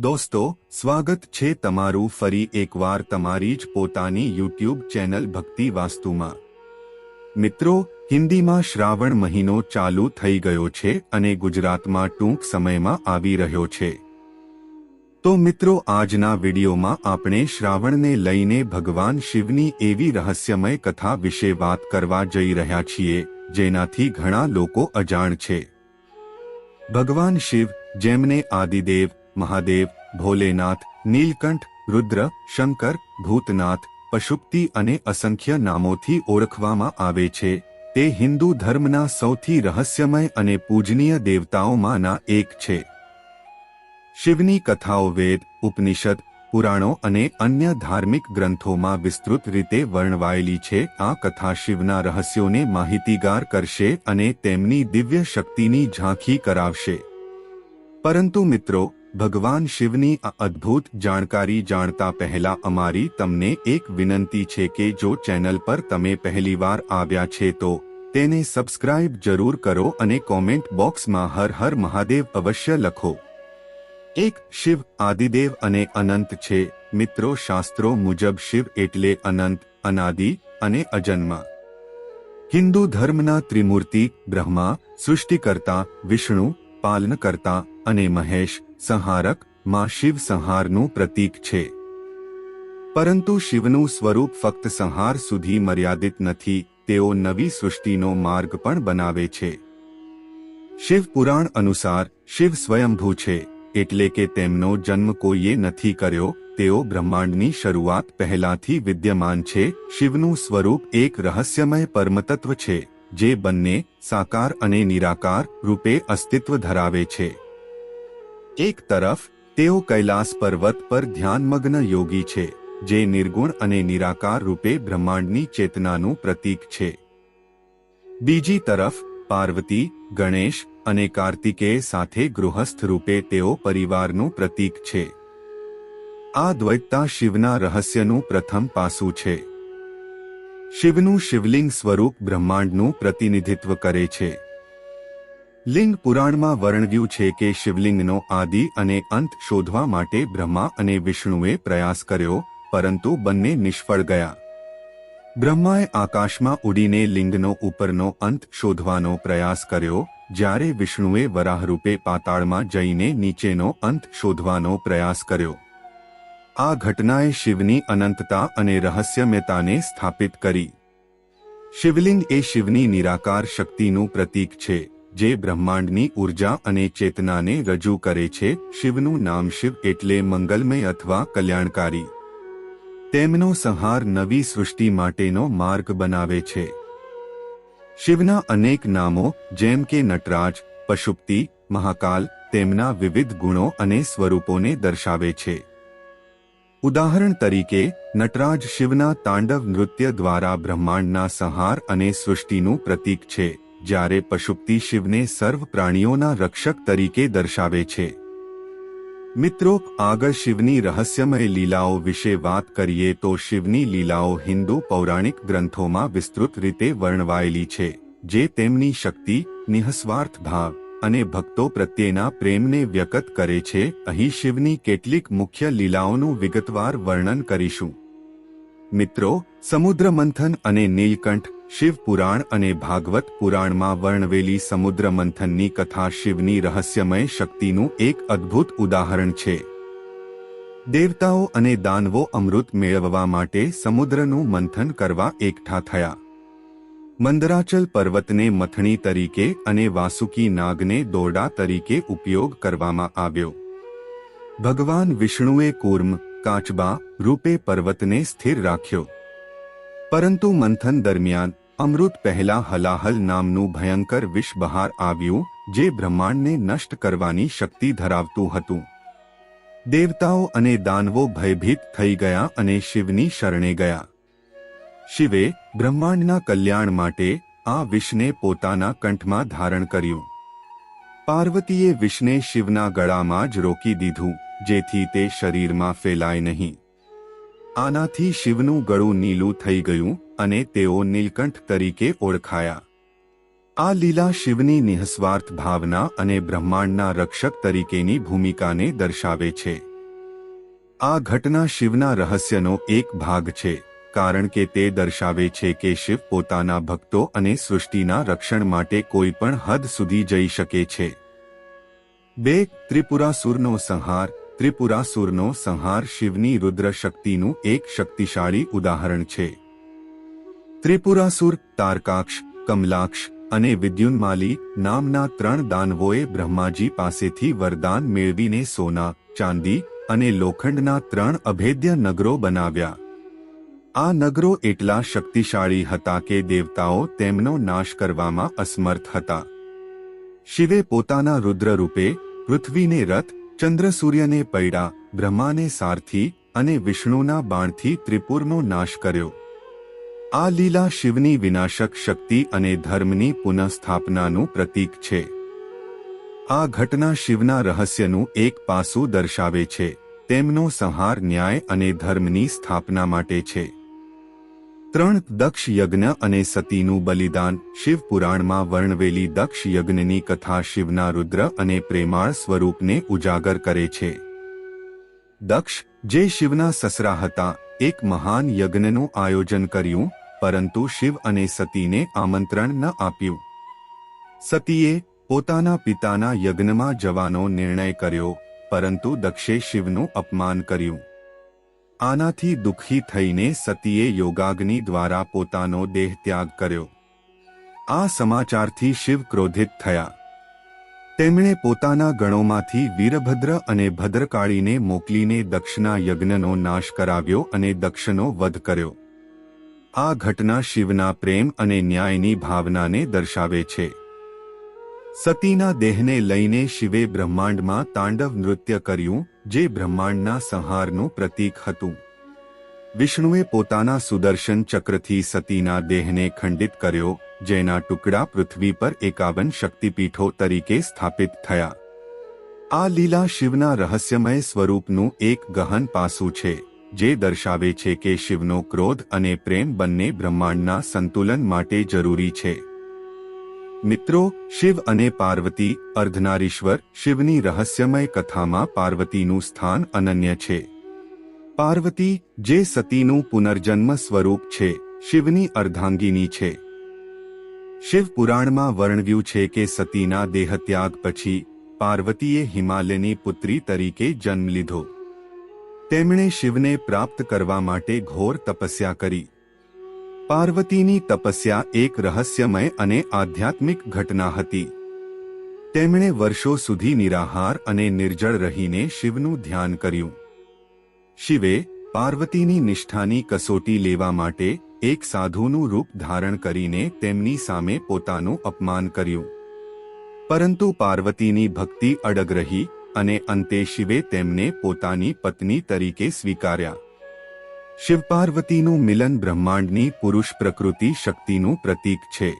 દોસ્તો, સ્વાગત છે તમારું ફરી એકવાર તમારી જ પોતાની યુટ્યુબ ચેનલ ભક્તિ વાસ્તુમાં. મિત્રો, હિન્દીમાં શ્રાવણ મહિનો ચાલુ થઈ ગયો છે અને ગુજરાતમાં ટૂંક સમયમાં આવી રહ્યો છે. તો મિત્રો, આજના વિડીયોમાં આપણે શ્રાવણને લઈને ભગવાન શિવની એવી રહસ્યમય કથા વિશે વાત કરવા જઈ રહ્યા છીએ, જેનાથી ઘણા લોકો અજાણ છે. ભગવાન શિવ, જેમને આદિદેવ મહાદેવ, ભોલેનાથ, નીલકંઠ, રુદ્ર, શંકર, ભૂતનાથ, પશુપતિ અને અસંખ્ય નામોથી ઓળખવામાં આવે છે. તે હિન્દુ ધર્મના સૌથી રહસ્યમય અને પૂજનીય દેવતાઓમાંના એક છે. શિવની કથાઓ વેદ, ઉપનિષદ, પુરાણો અને અન્ય ધાર્મિક ગ્રંથોમાં વિસ્તૃત રીતે વર્ણવાયેલી છે. આ કથા શિવના રહસ્યોને માહિતીગાર કરશે અને તેમની દિવ્ય શક્તિની ઝાંખી કરાવશે. પરંતુ મિત્રો ભગવાન શિવની આ અદ્ભુત જાણકારી જાણતા પહેલા અમારી તમને એક વિનંતી છે કે જો ચેનલ પર તમે પહેલીવાર આવ્યા છે તો તેને સબસ્ક્રાઇબ જરૂર કરો અને કોમેન્ટ બોક્સમાં હર હર મહાદેવ અવશ્ય લખો. એક શિવ આદિદેવ અને અનંત છે. મિત્રો, શાસ્ત્રો મુજબ શિવ એટલે અનંત, અનાદિ અને અજન્મ. હિન્દુ ધર્મના ત્રિમૂર્તિ, બ્રહ્મા, સૃષ્ટિકર્તા, વિષ્ણુ, પાલનકર્તા અને મહેશ સંહારક, માં શિવ સંહારનું પ્રતીક છે. પરંતુ શિવનું સ્વરૂપ ફક્ત સંહાર સુધી મર્યાદિત નથી, તેઓ નવી સૃષ્ટિનો માર્ગ પણ બનાવે છે. શિવ પુરાણ અનુસાર, શિવ સ્વયંભૂ છે, એટલે કે તેમનો જન્મ કોઈએ નથી કર્યો, તેઓ બ્રહ્માંડની શરૂઆત પહેલાથી વિદ્યમાન છે, શિવનું સ્વરૂપ એક રહસ્યમય પરમતત્વ છે, જે બંને સાકાર અને નિરાકાર રૂપે અસ્તિત્વ ધરાવે છે. એક તરફ, તેઓ કૈલાસ પર્વત પર ધ્યાનમગ્ન યોગી છે, જે નિર્ગુણ અને નિરાકાર રૂપે બ્રહ્માંડની ચેતનાનું પ્રતીક છે. બીજી તરફ, પાર્વતી, ગણેશ અને કાર્તિકેય સાથે ગૃહસ્થ રૂપે તેઓ પરિવારનું પ્રતીક છે. આ દ્વૈતતા શિવના રહસ્યનું પ્રથમ પાસું છે. શિવનું શિવલિંગ સ્વરૂપ બ્રહ્માંડનું પ્રતિનિધિત્વ કરે છે. લિંગ પુરાણમાં વર્ણવ્યું છે કે શિવલિંગનો આદિ અને અંત શોધવા માટે બ્રહ્મા અને વિષ્ણુએ પ્રયાસ કર્યો, પરંતુ બંને નિષ્ફળ ગયા. બ્રહ્માએ આકાશમાં ઉડીને લિંગનો ઉપરનો અંત શોધવાનો પ્રયાસ કર્યો, જ્યારે વિષ્ણુએ વરાહરૂપે પાતાળમાં જઈને નીચેનો અંત શોધવાનો પ્રયાસ કર્યો. આ ઘટનાએ શિવની અનંતતા અને રહસ્યમયતાને સ્થાપિત કરી. શિવલિંગ એ શિવની નિરાકાર શક્તિનું પ્રતીક છે. જે બ્રહ્માંડની ઊર્જા અને ચેતનાને રજૂ કરે છે, શિવનું નામ શિવ એટલે મંગલમય અથવા કલ્યાણકારી. તેમનો સંહાર નવી સૃષ્ટિ માટેનો માર્ગ બનાવે છે. શિવના અનેક નામો, જેમ કે નટરાજ, પશુપતિ, મહાકાલ, તેમના વિવિધ ગુણો અને સ્વરૂપોને દર્શાવે છે. ઉદાહરણ તરીકે, નટરાજ શિવના તાંડવ નૃત્ય દ્વારા બ્રહ્માંડના સંહાર અને સૃષ્ટિનું પ્રતીક છે. જ્યારે પશુપતિ શિવને સર્વ પ્રાણીઓના રક્ષક તરીકે દર્શાવે છે. મિત્રો, આગળ શિવની રહસ્યમય લીલાઓ વિશે વાત કરીએ તો શિવની લીલાઓ હિન્દુ પૌરાણિક ગ્રંથોમાં વિસ્તૃત રીતે વર્ણવાયેલી છે, જે તેમની શક્તિ, નિઃસ્વાર્થ ભાવ અને ભક્તો પ્રત્યેના પ્રેમને વ્યક્ત કરે છે. અહીં શિવની કેટલીક મુખ્ય લીલાઓનું વિગતવાર વર્ણન કરીશું. મિત્રો સમુદ્ર મંથન અને નીલકંઠ શિવ પુરાણ અને ભાગવત પુરાણમાં વર્ણવેલી સમુદ્ર મંથનની કથા શિવની રહસ્યમય શક્તિનું એક અદ્ભુત ઉદાહરણ છે. દેવતાઓ અને દાનવો અમૃત મેળવવા માટે સમુદ્રનું મંથન કરવા એકઠા થયા. મંદરાચલ પર્વતને મથણી તરીકે અને વાસુકી નાગને દોરડા તરીકે ઉપયોગ કરવામાં આવ્યો. ભગવાન વિષ્ણુએ કુર્મ, કાચબા, રૂપે પર્વતને સ્થિર રાખ્યો. પરંતુ મંથન દરમિયાન, અમૃત પહેલા હલાહલ નામનું ભયંકર વિષ બહાર આવ્યું, જે બ્રહ્માંડને નષ્ટ કરવાની શક્તિ ધરાવતું હતું. દેવતાઓ અને દાનવો ભયભીત થઈ ગયા અને શિવની શરણે ગયા. શિવે બ્રહ્માંડના કલ્યાણ માટે આ વિષને પોતાના કંઠમાં ધારણ કર્યું. પાર્વતીએ વિષને શિવના ગળામાં જ રોકી દીધું, જેથી તે શરીરમાં ફેલાય નહીં. આનાથી શિવનું ગળું નીલું થઈ ગયું અને તેઓ નીલકંઠ તરીકે ઓળખાયા. આ લીલા શિવની નિઃસ્વાર્થ ભાવના અને બ્રહ્માંડના રક્ષક તરીકેની ભૂમિકાને દર્શાવે છે. આ ઘટના શિવના રહસ્યનો એક ભાગ છે, કારણ કે તે દર્શાવે છે કે શિવ પોતાના ભક્તો અને સૃષ્ટિના રક્ષણ માટે કોઈ પણ હદ સુધી જઈ શકે છે. બે ત્રિપુરાસુરનો સંહાર ત્રિપુરાસુરનો સંહાર શિવની રુદ્ર શક્તિનું એક શક્તિશાળી ઉદાહરણ છે. ત્રિપુરાસુર, તારકાક્ષ, કમલાક્ષ અને વિદ્યુન્માલી નામના ત્રણ દાનવોએ બ્રહ્માજી પાસેથી વરદાન મેળવીને સોના, ચાંદી અને લોખંડના ત્રણ અભેદ્ય નગરો બનાવ્યા. આ નગરો એટલા શક્તિશાળી હતા કે દેવતાઓ તેમનો નાશ કરવામાં અસમર્થ હતા. શિવે પોતાના રુદ્ર રૂપે પૃથ્વીને રથ ચંદ્ર સૂર્યને પૈડા, બ્રહ્માને સારથી અને વિષ્ણુના બાણથી ત્રિપુરનો નાશ કર્યો. આ લીલા શિવની વિનાશક શક્તિ અને ધર્મની પુનઃસ્થાપનાનું પ્રતીક છે. આ ઘટના શિવના રહસ્યનું એક પાસું દર્શાવે છે. તેમનો સંહાર ન્યાય અને ધર્મની સ્થાપના માટે છે. ત્રણ દક્ષ યજ્ઞ અને સતીનું બલિદાન શિવ પુરાણમાં વર્ણવેલી દક્ષ યજ્ઞની કથા શિવના રુદ્ર અને પ્રેમાળ સ્વરૂપને ઉજાગર કરે છે. દક્ષ, જે શિવના સસરા હતા, એક મહાન યજ્ઞનું આયોજન કર્યું, પરંતુ શિવ અને સતીને આમંત્રણ ન આપ્યું. સતીએ પોતાના પિતાના યજ્ઞમાં જવાનો નિર્ણય કર્યો, પરંતુ દક્ષે શિવનું અપમાન કર્યું. આનાથી દુઃખી થઈને સતીએ યોગાગ્નિ દ્વારા પોતાનો દેહ ત્યાગ કર્યો. આ સમાચારથી શિવ ક્રોધિત થયા. તેમણે પોતાના ગણોમાંથી વીરભદ્ર અને ભદ્રકાળીને મોકલીને દક્ષના યજ્ઞનો નાશ કરાવ્યો અને દક્ષનો વધ કર્યો. આ ઘટના શિવના પ્રેમ અને ન્યાયની ભાવનાને દર્શાવે છે. સતીના દેહને લઈને શિવે બ્રહ્માંડમાં તાંડવ નૃત્ય કર્યું જે બ્રહ્માંડના સંહારનું પ્રતીક હતું. વિષ્ણુએ પોતાના સુદર્શન ચક્રથી સતીના દેહને ખંડિત કર્યો, જેના ટુકડા પૃથ્વી પર એકાવન શક્તિપીઠો તરીકે સ્થાપિત થયા. આ લીલા શિવના રહસ્યમય સ્વરૂપનું એક ગહન પાસું છે, જે દર્શાવે છે કે શિવનો ક્રોધ અને પ્રેમ બંને બ્રહ્માંડના સંતુલન માટે જરૂરી છે. મિત્રો, શિવ અને પાર્વતી અર્ધનારીશ્વર શિવની રહસ્યમય કથામાં પાર્વતીનું સ્થાન અનન્ય છે. પાર્વતી જે સતીનું પુનર્જન્મ સ્વરૂપ છે, શિવની અર્ધાંગીની છે. શિવ પુરાણમાં વર્ણવ્યું છે કે સતીના દેહત્યાગ પછી પાર્વતીએ હિમાલયની પુત્રી તરીકે જન્મ લીધો. તેમણે શિવને પ્રાપ્ત કરવા માટે ઘોર તપસ્યા કરી. પાર્વતીની તપસ્યા એક રહસ્યમય અને આધ્યાત્મિક ઘટના હતી. તેમણે વર્ષો સુધી નિરાહાર અને નિર્જળ રહીને શિવનું ધ્યાન કર્યું. શિવે પાર્વતીની નિષ્ઠાની કસોટી લેવા માટે એક સાધુનું રૂપ ધારણ કરીને તેમની સામે પોતાનું અપમાન કર્યું. પરંતુ પાર્વતીની ભક્તિ અડગ રહી અને અંતે શિવે તેમને પોતાની પત્ની તરીકે સ્વીકાર્યા. શિવ પાર્વતીનું મિલન બ્રહ્માંડની પુરુષ પ્રકૃતિ શક્તિનું પ્રતીક છે.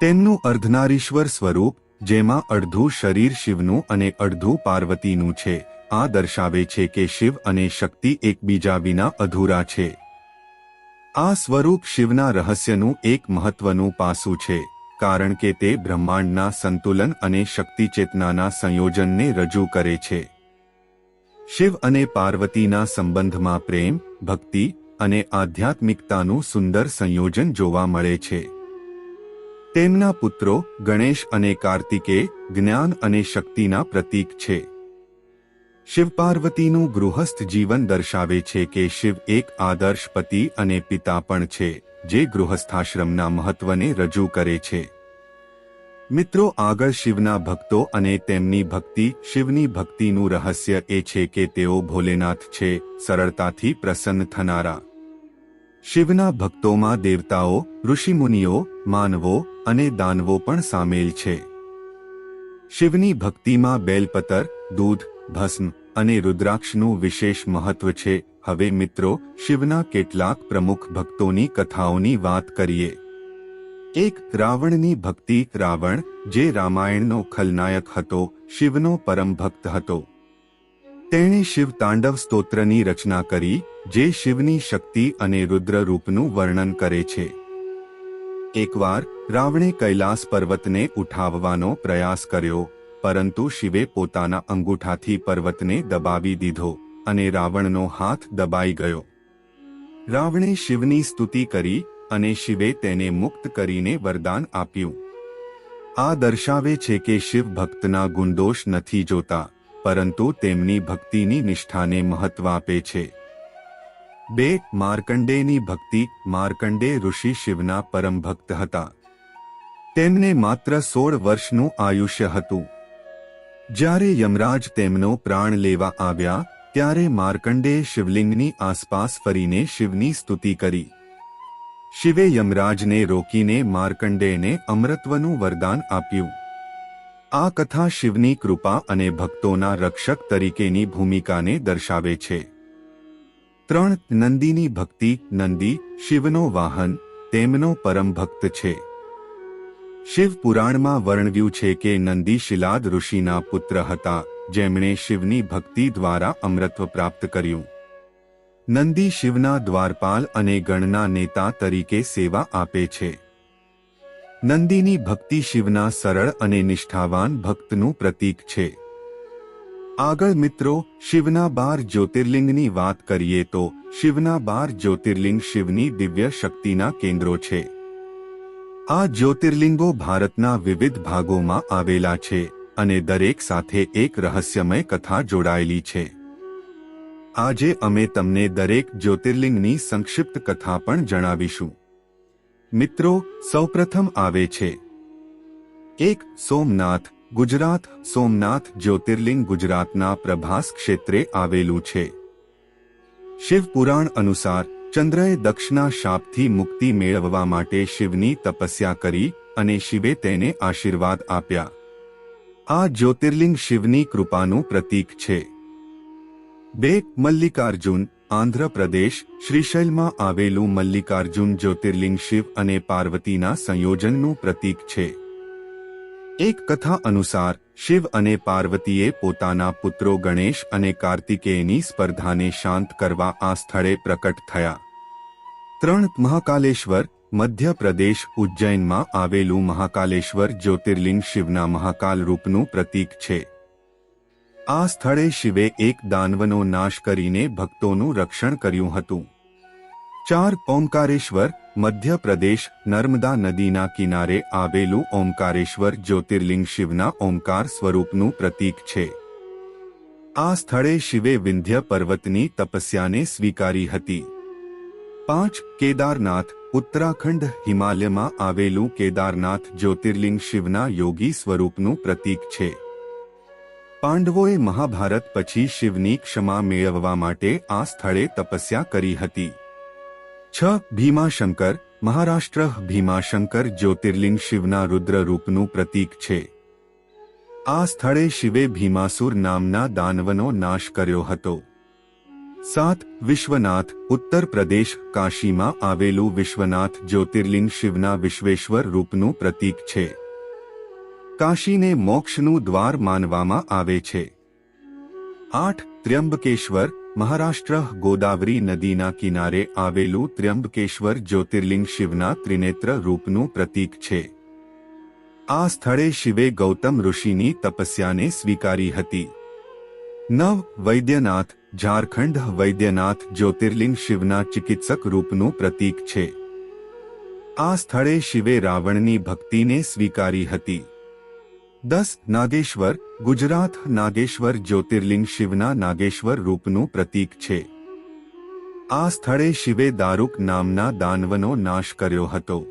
તેમનું અર્ધનારીશ્વર સ્વરૂપ, જેમાં અડધું શરીર શિવનું અને અડધું પાર્વતીનું છે, આ દર્શાવે છે કે શિવ અને શક્તિ એકબીજા વિના અધૂરા છે. આ સ્વરૂપ શિવના રહસ્યનું એક મહત્વનું પાસું છે, કારણ કે તે બ્રહ્માંડના સંતુલન અને શક્તિ ચેતનાના સંયોજનને રજૂ કરે છે. શિવ અને પાર્વતીના સંબંધમાં પ્રેમ, ભક્તિ અને આધ્યાત્મિકતાનું સુંદર સંયોજન જોવા મળે છે. તેમના પુત્રો ગણેશ અને કાર્તિકે જ્ઞાન અને શક્તિના પ્રતીક છે. શિવ પાર્વતીનું ગૃહસ્થ જીવન દર્શાવે છે કે શિવ એક આદર્શ પતિ અને પિતા પણ છે, જે ગૃહસ્થાશ્રમના મહત્વને રજૂ કરે છે. મિત્રો, આગળ શિવના ભક્તો અને તેમની ભક્તિ શિવની ભક્તિનું રહસ્ય એ છે કે તેઓ ભોલેનાથ છે, સરળતાથી પ્રસન્ન થનારા. શિવના ભક્તોમાં દેવતાઓ, ઋષિમુનિઓ, માનવો અને દાનવો પણ સામેલ છે. શિવની ભક્તિમાં બેલપતર, દૂધ, ભસ્મ અને રુદ્રાક્ષનું વિશેષ મહત્વ છે. હવે મિત્રો, શિવના કેટલાક પ્રમુખ ભક્તોની કથાઓની વાત કરીએ. એક રાવણની ભક્તિ રાવણ, જે રામાયણનો ખલનાયક હતો, શિવનો પરમ ભક્ત હતો. તેણે શિવ તાંડવ સ્તોત્રની રચના કરી, જે શિવની શક્તિ અને રુદ્ર રૂપનું વર્ણન કરે છે. એકવાર, રાવણે કૈલાસ પર્વતને ઉઠાવવાનો પ્રયાસ કર્યો, પરંતુ શિવે પોતાના અંગૂઠાથી પર્વતને દબાવી દીધો, અને રાવણનો હાથ દબાઈ ગયો. રાવણે શિવની સ્તુતિ કરી અને શિવે તેને મુક્ત કરીને વરદાન આપ્યું. આ દર્શાવે છે કે શિવ ભક્તના ગુણદોષ નથી જોતા, પરંતુ તેમની ભક્તિની નિષ્ઠાને મહત્વ આપે છે. બે માર્કંડેની ભક્તિ. માર્કંડે ઋષિ શિવના પરમ ભક્ત હતા. તેમને માત્ર સોળ વર્ષનું આયુષ્ય હતું. જ્યારે યમરાજ તેમનો પ્રાણ લેવા આવ્યા, ત્યારે માર્કંડે શિવલિંગની આસપાસ ફરીને શિવની સ્તુતિ કરી. શિવે યમરાજને રોકીને માર્કંડેયને અમૃતવનું વરદાન આપ્યું. આ કથા શિવની કૃપા અને ભક્તોના રક્ષક તરીકેની ભૂમિકાને દર્શાવે છે. ત્રણ નંદીની ભક્તિ નંદી, શિવનો વાહન, તેમનો પરમ ભક્ત છે. શિવ પુરાણમાં વર્ણવ્યું છે કે નંદી શિલાદ ઋષિના પુત્ર હતા, જેમણે શિવની ભક્તિ દ્વારા અમૃત્વ પ્રાપ્ત કર્યું. નંદી શિવના દ્વારપાલ અને ગણના નેતા તરીકે સેવા આપે છે. નંદીની ભક્તિ શિવના સરળ અને નિષ્ઠાવાન ભક્તનું પ્રતીક છે. આગળ મિત્રો, શિવના બાર જ્યોતિર્લિંગની વાત કરીએ તો, શિવના બાર જ્યોતિર્લિંગ શિવની દિવ્ય શક્તિના કેન્દ્રો છે. આ જ્યોતિર્લિંગો ભારતના વિવિધ ભાગોમાં આવેલા છે અને દરેક સાથે એક રહસ્યમય કથા જોડાયેલી છે. આજે અમે તમને દરેક જ્યોતિર્લિંગની સંક્ષિપ્ત કથા પણ જણાવીશું. મિત્રો, સૌપ્રથમ આવે છે. એક સોમનાથ, ગુજરાત સોમનાથ જ્યોતિર્લિંગ ગુજરાતના પ્રભાસ ક્ષેત્રે આવેલું છે. શિવપુરાણ અનુસાર, ચંદ્રએ દક્ષના શાપથી મુક્તિ મેળવવા માટે શિવની તપસ્યા કરી અને શિવે તેને આશીર્વાદ આપ્યા. આ જ્યોતિર્લિંગ શિવની કૃપાનું પ્રતીક છે. બે મલ્લિકાર્જુન આંધ્રપ્રદેશ શ્રીશૈલમાં આવેલું મલ્લિકાર્જુન જ્યોતિર્લિંગ શિવ અને પાર્વતીના સંયોજનનું પ્રતીક છે. એક કથા અનુસાર, શિવ અને પાર્વતીએ પોતાના પુત્રો ગણેશ અને કાર્તિકેયની સ્પર્ધાને શાંત કરવા આ સ્થળે પ્રકટ થયા. ત્રણ મહાકાલેશ્વર મધ્યપ્રદેશ ઉજ્જૈનમાં આવેલું મહાકાલેશ્વર જ્યોતિર્લિંગ શિવના મહાકાલ રૂપનું પ્રતીક છે. આ સ્થળે શિવે એક દાનવનો નાશ કરીને ભક્તોનું રક્ષણ કર્યું હતું. ચાર ઓમકારેશ્વર, મધ્યપ્રદેશ, નર્મદા નદીના કિનારે આવેલું ઓમકારેશ્વર જ્યોતિર્લિંગ શિવના ઓમકાર સ્વરૂપનું પ્રતીક છે. આ સ્થળે શિવે વિંધ્ય પર્વતની તપસ્યાને સ્વીકારી હતી. પાંચ કેદારનાથ, ઉત્તરાખંડ હિમાલયમાં આવેલું કેદારનાથ જ્યોતિર્લિંગ શિવના યોગી સ્વરૂપનું પ્રતીક છે. પાંડવોએ મહાભારત પછી શિવની ક્ષમા મેળવવા માટે આ સ્થળે તપસ્યા કરી હતી. છ ભીમાશંકર, મહારાષ્ટ્ર ભીમાશંકર જ્યોતિર્લિંગ શિવના રુદ્ર રૂપનું પ્રતીક છે. આ સ્થળે શિવે ભીમાસુર નામના દાનવનો નાશ કર્યો હતો. સાત વિશ્વનાથ, ઉત્તર પ્રદેશ, કાશીમાં આવેલું વિશ્વનાથ જ્યોતિર્લિંગ શિવના વિશ્વેશ્વર રૂપનું પ્રતીક છે. કાશીને મોક્ષનું દ્વાર માનવામાં આવે છે. આઠ ત્ર્યંબકેશ્વર, મહારાષ્ટ્ર, ગોદાવરી નદીના કિનારે આવેલું ત્ર્યંબકેશ્વર જ્યોતિર્લિંગ શિવના ત્રિનેત્ર રૂપનું પ્રતીક છે. આ સ્થળે શિવે ગૌતમ ઋષિની તપસ્યાને સ્વીકારી હતી. નવ વૈદ્યનાથ, ઝારખંડ વૈદ્યનાથ જ્યોતિર્લિંગ શિવના ચિકિત્સક રૂપનું પ્રતીક છે. આ સ્થળે શિવે રાવણની ભક્તિને સ્વીકારી હતી. દસ, નાગેશ્વર, ગુજરાત, નાગેશ્વર જ્યોતિર્લિંગ શિવના નાગેશ્વર રૂપનું પ્રતીક છે. આ સ્થળે શિવે દારૂક નામના દાનવનો નાશ કર્યો હતો.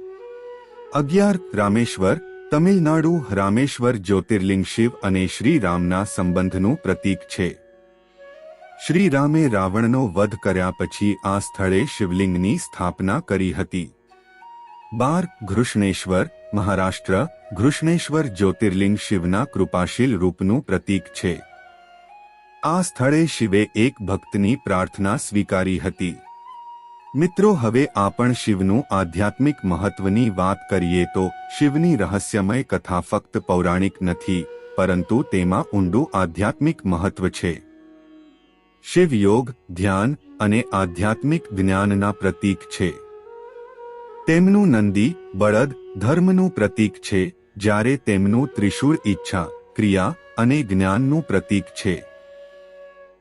અગિયાર, રામેશ્વર, તમિલનાડુ, રામેશ્વર જ્યોતિર્લિંગ શિવ અને શ્રીરામના સંબંધનું પ્રતીક છે. શ્રીરામે રાવણનો વધ કર્યા પછી આ સ્થળે શિવલિંગની સ્થાપના કરી હતી. બાર, ઘૃષ્ણેશ્વર મહારાષ્ટ્ર, ઘૃષ્ણેશ્વર જ્યોતિર્લિંગ શિવના કૃપાશીલ રૂપનું પ્રતીક છે. આ સ્થળે શિવે એક ભક્તની પ્રાર્થના સ્વીકારી હતી. મિત્રો, હવે આપણ શિવનું આધ્યાત્મિક મહત્વની વાત કરીએ તો શિવની રહસ્યમય કથા ફક્ત પૌરાણિક નથી, પરંતુ તેમાં ઊંડું આધ્યાત્મિક મહત્વ છે. શિવ યોગ, ધ્યાન અને આધ્યાત્મિક જ્ઞાનના પ્રતીક છે. તેમનું નંદી, બળદ ધર્મનું પ્રતીક છે, જ્યારે તેમનું ત્રિશૂળ ઈચ્છા, ક્રિયા અને જ્ઞાનનું પ્રતીક છે.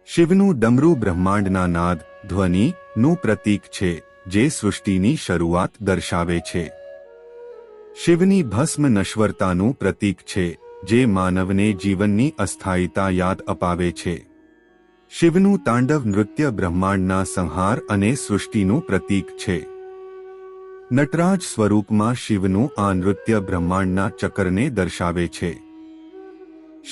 શિવનું ડમરૂ બ્રહ્માંડના નાદ ધ્વનિ નું પ્રતીક છે, જે સૃષ્ટિની શરૂઆત દર્શાવે છે. શિવની ભસ્મ નશ્વરતાનું પ્રતીક છે, જે માનવને જીવનની અસ્થાયીતા યાદ અપાવે છે. શિવનું તાંડવ નૃત્ય બ્રહ્માંડના સંહાર અને સૃષ્ટિનું પ્રતીક છે. નટરાજ સ્વરૂપમાં શિવનું આ નૃત્ય બ્રહ્માંડના ચક્રને દર્શાવે છે.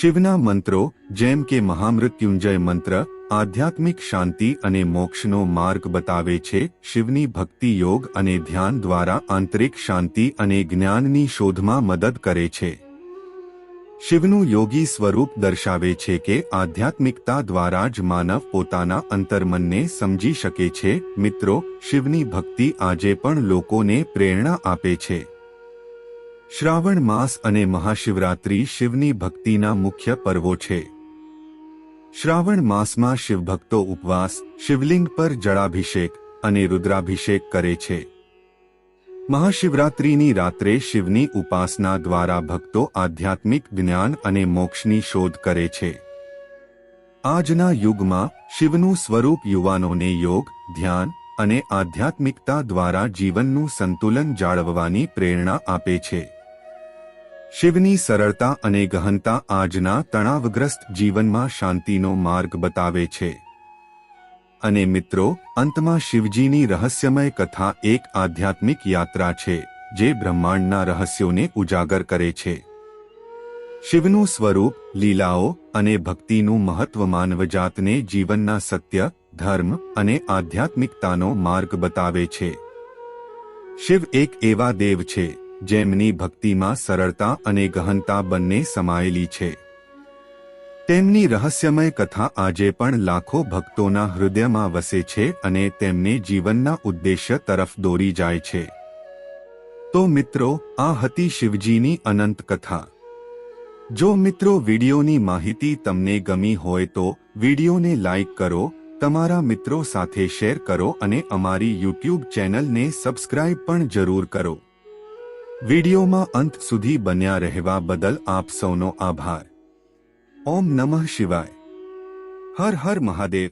શિવના મંત્રો જેમ કે મહામૃત્યુંજય મંત્ર, આધ્યાત્મિક શાંતિ અને મોક્ષનો માર્ગ બતાવે છે, શિવની ભક્તિ યોગ અને ધ્યાન દ્વારા આંતરિક શાંતિ અને જ્ઞાનની શોધમાં મદદ કરે છે. શિવનું યોગી સ્વરૂપ દર્શાવે છે કે આધ્યાત્મિકતા દ્વારા જ માનવ પોતાના અંતર્મનને સમજી શકે છે. મિત્રો, શિવની ભક્તિ આજે પણ લોકોને પ્રેરણા આપે છે. શ્રાવણ માસ અને મહાશિવરાત્રિ શિવની ભક્તિના મુખ્ય પર્વો છે. શ્રાવણ માસમાં શિવભક્તો ઉપવાસ, શિવલિંગ પર જળાભિષેક અને રુદ્રાભિષેક કરે છે. મહાશિવરાત્રિની રાત્રે શિવની ઉપાસના દ્વારા ભક્તો આધ્યાત્મિક જ્ઞાન અને મોક્ષની શોધ કરે છે. આજના યુગમાં શિવનું સ્વરૂપ યુવાનોને યોગ, ધ્યાન અને આધ્યાત્મિકતા દ્વારા જીવનનું સંતુલન જાળવવાની પ્રેરણા આપે છે. શિવની સરળતા અને ગહનતા આજના તણાવગ્રસ્ત જીવનમાં શાંતિનો માર્ગ બતાવે છે. અને મિત્રો, અંતમાં શિવજીની રહસ્યમય કથા એક આધ્યાત્મિક યાત્રા છે, જે બ્રહ્માંડના રહસ્યોને ઉજાગર કરે છે. શિવનું સ્વરૂપ, લીલાઓ અને ભક્તિનું મહત્વ માનવજાતને જીવનના સત્ય, ધર્મ અને આધ્યાત્મિકતાનો માર્ગ બતાવે છે. શિવ એક એવા દેવ છે, જેમની ભક્તિમાં સરળતા અને ગહનતા બંને સમાયેલી છે. તેમની રહસ્યમય કથા આજે પણ લાખો ભક્તોના હૃદયમાં વસે છે અને તેમને જીવનના ઉદ્દેશ્ય તરફ દોરી જાય છે. તો મિત્રો, આ હતી શિવજીની અનંત કથા. જો મિત્રો વિડીયોની માહિતી તમને ગમી હોય તો વિડીયોને લાઇક કરો, તમારા મિત્રો સાથે શેર કરો અને અમારી યુટ્યુબ ચેનલને સબસ્ક્રાઇબ પણ જરૂર કરો. વિડીયોમાં અંત સુધી બન્યા રહેવા બદલ આપ સૌનો આભાર. ઓમ નમઃ શિવાય. હર હર મહાદેવ.